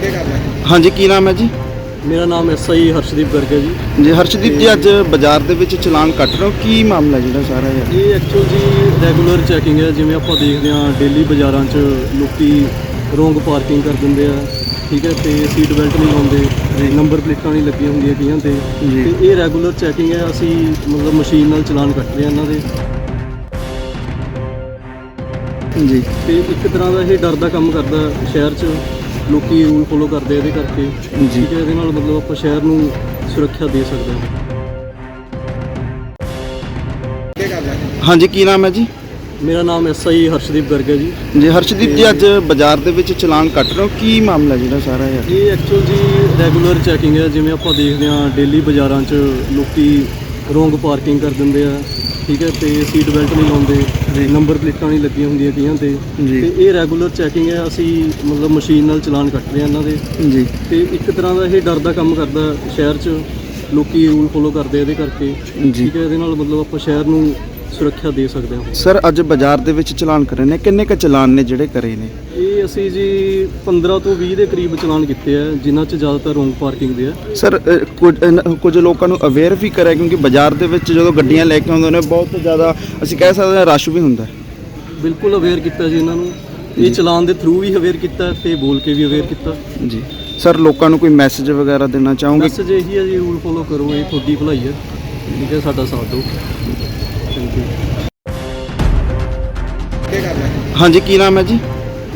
ਕੀ ਹਾਂਜੀ ਕੀ ਨਾਮ ਹੈ ਜੀ? ਮੇਰਾ ਨਾਮ ਐਸਆਈ ਹਰਸ਼ਦੀਪ ਗਰਗ ਹੈ ਜੀ। ਜੀ ਹਰਸ਼ਦੀਪ ਜੀ ਅੱਜ ਬਾਜ਼ਾਰ ਦੇ ਵਿੱਚ ਚਲਾਨ ਕੱਟ ਰਹੇ ਹੋ। ਕੀ ਮਾਮਲਾ ਜਿਹੜਾ ਸਾਰਾ ਹੈ ਇਹ ਐਕਚੁਅਲ ਜੀ ਰੈਗੂਲਰ ਚੈਕਿੰਗ ਹੈ ਜਿਵੇਂ ਆਪਾਂ ਦੇਖਦੇ ਹਾਂ ਡੇਲੀ ਬਾਜ਼ਾਰਾਂ 'ਚ ਲੋਕੀ ਰੋਂਗ ਪਾਰਕਿੰਗ ਕਰ ਦਿੰਦੇ ਆ ਠੀਕ ਹੈ ਤੇ ਸੀਟ ਬੈਲਟ ਨਹੀਂ ਲਾਉਂਦੇ ਨੰਬਰ ਪਲੇਟਾਂ ਨਹੀਂ ਲੱਗੀਆਂ ਹੁੰਦੀਆਂ ਕਈਆਂ ਤੇ। ਤੇ ਇਹ ਰੈਗੂਲਰ ਚੈਕਿੰਗ ਹੈ ਅਸੀਂ ਮਤਲਬ ਮਸ਼ੀਨ ਨਾਲ ਚਲਾਨ ਕੱਟ ਰਹੇ ਹਾਂ ਇਹਨਾਂ ਦੇ। ਜੀ। ਤੇ ਇੱਕ ਤਰ੍ਹਾਂ ਦਾ ਇਹ ਡਰ ਦਾ ਕੰਮ ਕਰਦਾ ਸ਼ਹਿਰ 'ਚ। ਲੋਕੀ ਰੂਲ ਫੋਲੋ ਕਰਦੇ ਆ ਇਹਦੇ ਕਰਕੇ। ਜੀ। ਠੀਕ ਹੈ ਇਹਦੇ ਨਾਲ ਮਤਲਬ ਆਪਾਂ ਸ਼ਹਿਰ ਨੂੰ ਸੁਰੱਖਿਆ ਦੇ ਸਕਦੇ ਹਾਂ। ਹਾਂਜੀ ਕੀ ਨਾਮ ਹੈ ਜੀ? ਮੇਰਾ ਨਾਮ ਐਸਆਈ ਹਰਸ਼ਦੀਪ ਗਰਗ ਹੈ ਜੀ। ਜੀ ਹਰਸ਼ਦੀਪ ਜੀ ਅੱਜ ਬਾਜ਼ਾਰ ਦੇ ਵਿੱਚ ਚਲਾਨ ਕੱਟ ਰਹੇ ਹੋ? ਕੀ ਮਾਮਲਾ ਜਿਹੜਾ ਸਾਰਾ ਹੈ ਇਹ ਐਕਚੁਅਲ ਜੀ ਰੈਗੂਲਰ ਚੈਕਿੰਗ ਹੈ ਜਿਵੇਂ ਆਪਾਂ ਦੇਖਦੇ ਹਾਂ ਡੇਲੀ ਬਾਜ਼ਾਰਾਂ 'ਚ ਲੋਕੀ ਰੋਂਗ ਪਾਰਕਿੰਗ ਕਰ ਦਿੰਦੇ ਆ ਠੀਕ ਹੈ ਤੇ ਸੀਟ ਬੈਲਟ ਨਹੀਂ ਲਾਉਂਦੇ ਨੰਬਰ ਪਲੇਟਾਂ ਨਹੀਂ ਲੱਗੀਆਂ ਹੁੰਦੀਆਂ ਕਈਆਂ ਤੇ। ਤੇ ਇਹ ਰੈਗੂਲਰ ਚੈਕਿੰਗ ਹੈ ਅਸੀਂ ਮਤਲਬ ਮਸ਼ੀਨ ਨਾਲ ਚਲਾਨ ਕੱਟ ਰਹੇ ਹਾਂ ਇਹਨਾਂ ਦੇ। ਜੀ। ਤੇ ਇੱਕ ਤਰ੍ਹਾਂ ਦਾ ਇਹ ਡਰ ਦਾ ਕੰਮ ਕਰਦਾ ਸ਼ਹਿਰ 'ਚ ਲੋਕੀ ਰੂਲ ਫੋਲੋ ਕਰਦੇ ਆ ਇਹਦੇ ਕਰਕੇ। ਠੀਕ ਹੈ ਇਹਦੇ ਨਾਲ ਮਤਲਬ ਆਪਾਂ ਸ਼ਹਿਰ ਨੂੰ ਸੁਰੱਖਿਆ ਦੇ ਸਕਦੇ ਹਾਂ। ਸਰ ਅੱਜ ਬਾਜ਼ਾਰ ਦੇ ਵਿੱਚ ਚਲਾਨ ਕਰੇ ਨੇ ਕਿੰਨੇ ਕ ਚਲਾਨ ਨੇ ਜਿਹੜੇ ਕਰੇ ਨੇ? ਇਹ ਅਸੀਂ ਜੀ 15 ਤੋਂ 20 ਦੇ ਕਰੀਬ ਚਲਾਨ ਕੀਤੇ ਆ ਜਿਨ੍ਹਾਂ 'ਚ ਜ਼ਿਆਦਾਤਰ ਰੋਂਗ ਪਾਰਕਿੰਗ ਦੇ ਆ। ਸਰ ਅ, ਕੁਝ ਕੁਝ ਲੋਕਾਂ ਨੂੰ ਅਵੇਅਰ ਵੀ ਕਰਿਆ ਕਿਉਂਕਿ ਬਾਜ਼ਾਰ ਦੇ ਵਿੱਚ ਜਦੋਂ ਗੱਡੀਆਂ ਲੈ ਕੇ ਆਉਂਦੇ ਨੇ ਬਹੁਤ ਜ਼ਿਆਦਾ ਅਸੀਂ ਕਹਿ ਸਕਦੇ ਹਾਂ ਰਸ਼ ਵੀ ਹੁੰਦਾ। ਹੈ। ਬਿਲਕੁਲ ਅਵੇਅਰ ਕੀਤਾ ਜੀ ਇਹਨਾਂ ਨੂੰ। ਇਹ ਚਲਾਨ ਦੇ ਥਰੂ ਵੀ ਅਵੇਅਰ ਕੀਤਾ ਤੇ ਬੋਲ ਕੇ ਵੀ ਅਵੇਅਰ ਕੀਤਾ। ਜੀ। ਸਰ ਲੋਕਾਂ ਨੂੰ ਕੋਈ ਮੈਸੇਜ ਵਗੈਰਾ ਦੇਣਾ ਚਾਹੋਗੇ? ਮੈਸੇਜ ਇਹੀ ਹੈ ਜੀ ਰੂਲ ਫੋਲੋ ਕਰੋ ਇਹ ਤੁਹਾਡੀ ਭਲਾਈ ਹੈ ਠੀਕ ਹੈ ਸਾਡਾ ਸਾਥ ਦਿਓ। ਥੈਂਕ ਯੂ ਹਾਂਜੀ ਕੀ ਨਾਮ ਹੈ ਜੀ?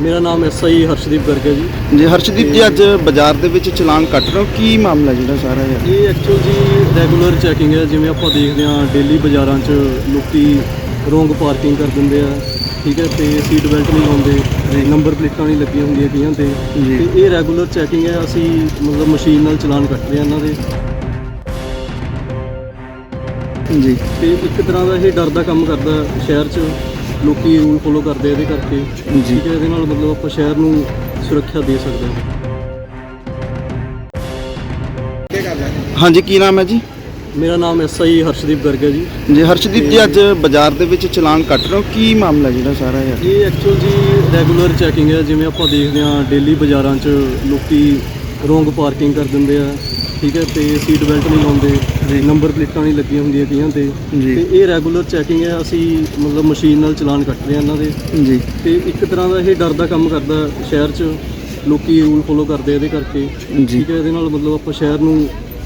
ਮੇਰਾ ਨਾਮ ਐਸਆਈ ਹਰਸ਼ਦੀਪ ਗਰਗ ਹੈ ਜੀ। ਜੀ ਹਰਸ਼ਦੀਪ ਜੀ ਅੱਜ ਬਾਜ਼ਾਰ ਦੇ ਵਿੱਚ ਚਲਾਨ ਕੱਟ ਰਹੇ ਹੋ? ਕੀ ਮਾਮਲਾ ਜਿਹੜਾ ਸਾਰਾ ਹੈ ਇਹ ਐਕਚੁਅਲ ਜੀ ਰੈਗੂਲਰ ਚੈਕਿੰਗ ਹੈ ਜਿਵੇਂ ਆਪਾਂ ਦੇਖਦੇ ਹਾਂ ਡੇਲੀ ਬਾਜ਼ਾਰਾਂ 'ਚ ਲੋਕੀ ਰੋਂਗ ਪਾਰਕਿੰਗ ਕਰ ਦਿੰਦੇ ਆ ਠੀਕ ਹੈ ਤੇ ਸੀਟ ਬੈਲਟ ਨਹੀਂ ਲਾਉਂਦੇ ਨੰਬਰ ਪਲੇਟਾਂ ਨਹੀਂ ਲੱਗੀਆਂ ਹੁੰਦੀਆਂ ਕਈਆਂ ਤੇ। ਤੇ ਇਹ ਰੈਗੂਲਰ ਚੈਕਿੰਗ ਹੈ ਅਸੀਂ ਮਤਲਬ ਮਸ਼ੀਨ ਨਾਲ ਚਲਾਨ ਕੱਟ ਰਹੇ ਹਾਂ ਇਹਨਾਂ ਦੇ। ਜੀ ਤੇ ਇੱਕ ਤਰ੍ਹਾਂ ਦਾ ਇਹ ਡਰ ਦਾ ਕੰਮ ਕਰਦਾ ਸ਼ਹਿਰ 'ਚ ਲੋਕੀ ਰੂਲ ਫੋਲੋ ਕਰਦੇ ਆ ਇਹਦੇ ਕਰਕੇ। ਜੀ। ਠੀਕ ਹੈ ਇਹਦੇ ਨਾਲ ਮਤਲਬ ਆਪਾਂ ਸ਼ਹਿਰ ਨੂੰ ਸੁਰੱਖਿਆ ਦੇ ਸਕਦੇ ਹਾਂ। ਹਾਂਜੀ ਕੀ ਨਾਮ ਹੈ ਜੀ? ਮੇਰਾ ਨਾਮ ਐਸਆਈ ਹਰਸ਼ਦੀਪ ਗਰਗ ਹੈ ਜੀ। ਜੀ ਹਰਸ਼ਦੀਪ ਜੀ ਅੱਜ ਬਾਜ਼ਾਰ ਦੇ ਵਿੱਚ ਚਲਾਨ ਕੱਟ ਰਹੇ ਹੋ? ਕੀ ਮਾਮਲਾ ਜਿਹੜਾ ਸਾਰਾ ਹੈ ਇਹ ਐਕਚੁਅਲ ਜੀ ਰੈਗੂਲਰ ਚੈਕਿੰਗ ਹੈ ਜਿਵੇਂ ਆਪਾਂ ਦੇਖਦੇ ਹਾਂ ਡੇਲੀ ਬਾਜ਼ਾਰਾਂ 'ਚ ਲੋਕੀ ਰੋਂਗ ਪਾਰਕਿੰਗ ਕਰ ਦਿੰਦੇ ਆ। ਠੀਕ ਹੈ ਤੇ ਸੀਟ ਬੈਲਟ ਨਹੀਂ ਲਾਉਂਦੇ ਨੰਬਰ ਪਲੇਟਾਂ ਨਹੀਂ ਲੱਗੀਆਂ ਹੁੰਦੀਆਂ ਕਈਆਂ ਤੇ। ਜੀ। ਤੇ ਇਹ ਰੈਗੂਲਰ ਚੈਕਿੰਗ ਹੈ ਅਸੀਂ ਮਤਲਬ ਮਸ਼ੀਨ ਨਾਲ ਚਲਾਨ ਕੱਟ ਰਹੇ ਹਾਂ ਇਹਨਾਂ ਦੇ। ਜੀ। ਤੇ ਇੱਕ ਤਰ੍ਹਾਂ ਦਾ ਇਹ ਡਰ ਦਾ ਕੰਮ ਕਰਦਾ ਸ਼ਹਿਰ 'ਚ ਲੋਕੀ ਰੂਲ ਫੋਲੋ ਕਰਦੇ ਆ ਇਹਦੇ ਕਰਕੇ। ਜੀ। ਠੀਕ ਹੈ ਇਹਦੇ ਨਾਲ ਮਤਲਬ ਆਪਾਂ ਸ਼ਹਿਰ ਨੂੰ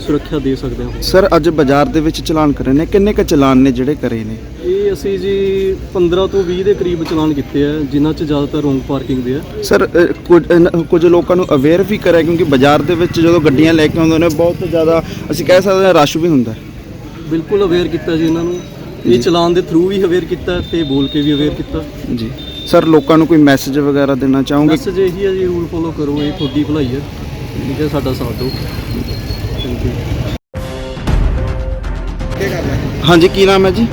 ਸੁਰੱਖਿਆ ਦੇ ਸਕਦੇ ਹਾਂ ਸਰ ਅੱਜ ਬਾਜ਼ਾਰ ਦੇ ਵਿੱਚ ਚਲਾਨ ਕਰੇ ਨੇ। ਕਿੰਨੇ ਕ ਚਲਾਨ ਨੇ ਜਿਹੜੇ ਕਰੇ ਨੇ? ਇਹ ਅਸੀਂ ਜੀ 15 ਤੋਂ 20 ਦੇ ਕਰੀਬ ਚਲਾਨ ਕੀਤੇ ਆ ਜਿਨ੍ਹਾਂ 'ਚ ਜ਼ਿਆਦਾਤਰ ਰੋਂਗ ਪਾਰਕਿੰਗ ਦੇ ਆ। ਸਰ ਅ, ਕੁਝ ਲੋਕਾਂ ਨੂੰ ਅਵੇਅਰ ਵੀ ਕਰਿਆ ਕਿਉਂਕਿ ਬਾਜ਼ਾਰ ਦੇ ਵਿੱਚ ਜਦੋਂ ਗੱਡੀਆਂ ਲੈ ਕੇ ਆਉਂਦੇ ਨੇ ਬਹੁਤ ਜ਼ਿਆਦਾ ਅਸੀਂ ਕਹਿ ਸਕਦੇ ਹਾਂ ਰਸ਼ ਵੀ ਹੁੰਦਾ। ਹੈ। ਬਿਲਕੁਲ ਅਵੇਅਰ ਕੀਤਾ ਜੀ ਇਹਨਾਂ ਨੂੰ। ਇਹ ਚਲਾਨ ਦੇ ਥਰੂ ਵੀ ਅਵੇਅਰ ਕੀਤਾ ਤੇ ਬੋਲ ਕੇ ਵੀ ਅਵੇਅਰ ਕੀਤਾ। ਜੀ। ਸਰ ਲੋਕਾਂ ਨੂੰ ਕੋਈ ਮੈਸੇਜ ਵਗੈਰਾ ਦੇਣਾ ਚਾਹੋਗੇ? ਮੈਸੇਜ ਇਹੀ ਹੈ ਜੀ ਰੂਲ ਫੋਲੋ ਕਰੋ ਇਹ ਤੁਹਾਡੀ ਭਲਾਈ ਹੈ ਠੀਕ ਹੈ ਸਾਡਾ ਸਾਥ ਦਿਓ। ਹਾਂਜੀ ਕੀ ਨਾਮ ਹੈ ਜੀ?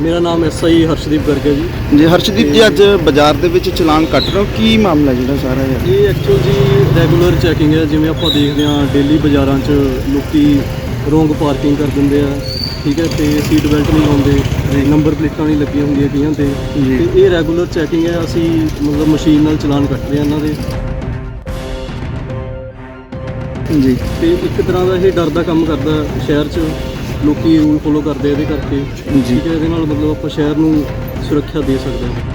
ਮੇਰਾ ਨਾਮ ਐਸਆਈ ਹਰਸ਼ਦੀਪ ਗਰਗ ਹੈ ਜੀ। ਜੀ ਹਰਸ਼ਦੀਪ ਜੀ ਅੱਜ ਬਾਜ਼ਾਰ ਦੇ ਵਿੱਚ ਚਲਾਨ ਕੱਟ ਰਹੇ ਹੋ। ਕੀ ਮਾਮਲਾ ਜਿਹੜਾ ਸਾਰਾ ਹੈ ਇਹ ਐਕਚੁਅਲ ਜੀ ਰੈਗੂਲਰ ਚੈਕਿੰਗ ਹੈ ਜਿਵੇਂ ਆਪਾਂ ਦੇਖਦੇ ਹਾਂ ਡੇਲੀ ਬਾਜ਼ਾਰਾਂ 'ਚ ਲੋਕੀ ਰੋਂਗ ਪਾਰਕਿੰਗ ਕਰ ਦਿੰਦੇ ਆ ਠੀਕ ਹੈ ਤੇ ਸੀਟ ਬੈਲਟ ਨਹੀਂ ਲਾਉਂਦੇ ਨੰਬਰ ਪਲੇਟਾਂ ਨਹੀਂ ਲੱਗੀਆਂ ਹੁੰਦੀਆਂ ਕਈਆਂ ਤੇ। ਇਹ ਰੈਗੂਲਰ ਚੈਕਿੰਗ ਹੈ ਅਸੀਂ ਮਤਲਬ ਮਸ਼ੀਨ ਨਾਲ ਚਲਾਨ ਕੱਟ ਰਹੇ ਹਾਂ ਇਹਨਾਂ ਦੇ। ਜੀ। ਤੇ ਇੱਕ ਤਰ੍ਹਾਂ ਦਾ ਇਹ ਡਰ ਦਾ ਕੰਮ ਕਰਦਾ ਸ਼ਹਿਰ 'ਚ ਲੋਕੀ ਰੂਲ ਫੋਲੋ ਕਰਦੇ ਆ ਇਹਦੇ ਕਰਕੇ। ਜੀ। ਠੀਕ ਹੈ ਇਹਦੇ ਨਾਲ ਮਤਲਬ ਆਪਾਂ ਸ਼ਹਿਰ ਨੂੰ ਸੁਰੱਖਿਆ ਦੇ ਸਕਦੇ ਹਾਂ।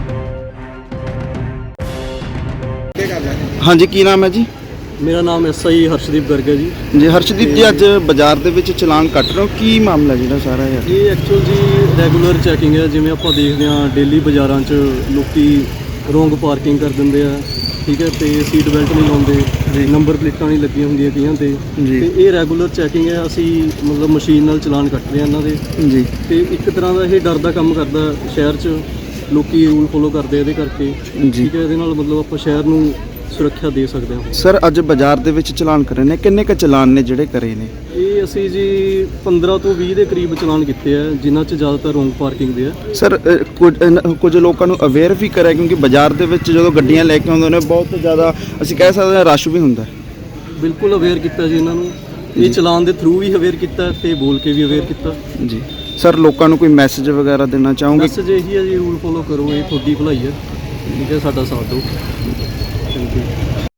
ਹਾਂਜੀ ਕੀ ਨਾਮ ਹੈ ਜੀ? ਮੇਰਾ ਨਾਮ ਐਸਆਈ ਹਰਸ਼ਦੀਪ ਗਰਗ ਹੈ ਜੀ। ਜੀ ਹਰਸ਼ਦੀਪ ਜੀ ਅੱਜ ਬਾਜ਼ਾਰ ਦੇ ਵਿੱਚ ਚਲਾਨ ਕੱਟ ਰਹੇ ਹੋ? ਕੀ ਮਾਮਲਾ ਜਿਹੜਾ ਸਾਰਾ ਹੈ ਇਹ ਐਕਚੁਅਲ ਜੀ ਰੈਗੂਲਰ ਚੈਕਿੰਗ ਹੈ ਜਿਵੇਂ ਆਪਾਂ ਦੇਖਦੇ ਹਾਂ ਡੇਲੀ ਬਾਜ਼ਾਰਾਂ 'ਚ ਲੋਕੀ ਰੋਂਗ ਪਾਰਕਿੰਗ ਕਰ ਦਿੰਦੇ ਆ। ਠੀਕ ਹੈ ਤੇ ਸੀਟ ਬੈਲਟ ਨਹੀਂ ਲਾਉਂਦੇ ਨੰਬਰ ਪਲੇਟਾਂ ਨਹੀਂ ਲੱਗੀਆਂ ਹੁੰਦੀਆਂ ਕਈਆਂ ਤੇ। ਜੀ। ਤੇ ਇਹ ਰੈਗੂਲਰ ਚੈਕਿੰਗ ਹੈ ਅਸੀਂ ਮਤਲਬ ਮਸ਼ੀਨ ਨਾਲ ਚਲਾਨ ਕੱਟ ਰਹੇ ਹਾਂ ਇਹਨਾਂ ਦੇ। ਜੀ। ਤੇ ਇੱਕ ਤਰ੍ਹਾਂ ਦਾ ਇਹ ਡਰ ਦਾ ਕੰਮ ਕਰਦਾ ਸ਼ਹਿਰ 'ਚ ਲੋਕੀ ਰੂਲ ਫੋਲੋ ਕਰਦੇ ਆ ਇਹਦੇ ਕਰਕੇ। ਜੀ। ਠੀਕ ਹੈ ਇਹਦੇ ਨਾਲ ਮਤਲਬ ਆਪਾਂ ਸ਼ਹਿਰ ਨੂੰ ਸੁਰੱਖਿਆ ਦੇ ਸਕਦੇ ਹਾਂ ਸਰ ਅੱਜ ਬਾਜ਼ਾਰ ਦੇ ਵਿੱਚ ਚਲਾਨ ਕਰੇ ਨੇ ਕਿੰਨੇ ਕ ਚਲਾਨ ਨੇ ਜਿਹੜੇ ਕਰੇ ਨੇ? ਇਹ ਅਸੀਂ ਜੀ 15 ਤੋਂ 20 ਦੇ ਕਰੀਬ ਚਲਾਨ ਕੀਤੇ ਆ ਜਿਨ੍ਹਾਂ 'ਚ ਜ਼ਿਆਦਾਤਰ ਰੋਂਗ ਪਾਰਕਿੰਗ ਦੇ ਆ। ਸਰ ਅ, ਕੁਝ ਕੁਝ ਲੋਕਾਂ ਨੂੰ ਅਵੇਅਰ ਵੀ ਕਰਿਆ ਕਿਉਂਕਿ ਬਾਜ਼ਾਰ ਦੇ ਵਿੱਚ ਜਦੋਂ ਗੱਡੀਆਂ ਲੈ ਕੇ ਆਉਂਦੇ ਨੇ ਬਹੁਤ ਜ਼ਿਆਦਾ ਅਸੀਂ ਕਹਿ ਸਕਦੇ ਹਾਂ ਰਸ਼ ਵੀ ਹੁੰਦਾ। ਹੈ। ਬਿਲਕੁਲ ਅਵੇਅਰ ਕੀਤਾ ਜੀ ਇਹਨਾਂ ਨੂੰ। ਇਹ ਚਲਾਨ ਦੇ ਥਰੂ ਵੀ ਅਵੇਅਰ ਕੀਤਾ ਤੇ ਬੋਲ ਕੇ ਵੀ ਅਵੇਅਰ ਕੀਤਾ। ਜੀ। ਸਰ ਲੋਕਾਂ ਨੂੰ ਕੋਈ ਮੈਸੇਜ ਵਗੈਰਾ ਦੇਣਾ ਚਾਹੋਗੇ? ਮੈਸੇਜ ਇਹੀ ਹੈ ਜੀ ਰੂਲ ਫੋਲੋ ਕਰੋ ਇਹ ਤੁਹਾਡੀ ਭਲਾਈ ਹੈ ਠੀਕ ਹੈ ਸਾਡਾ ਸਾਥ ਦਿਓ। Thank you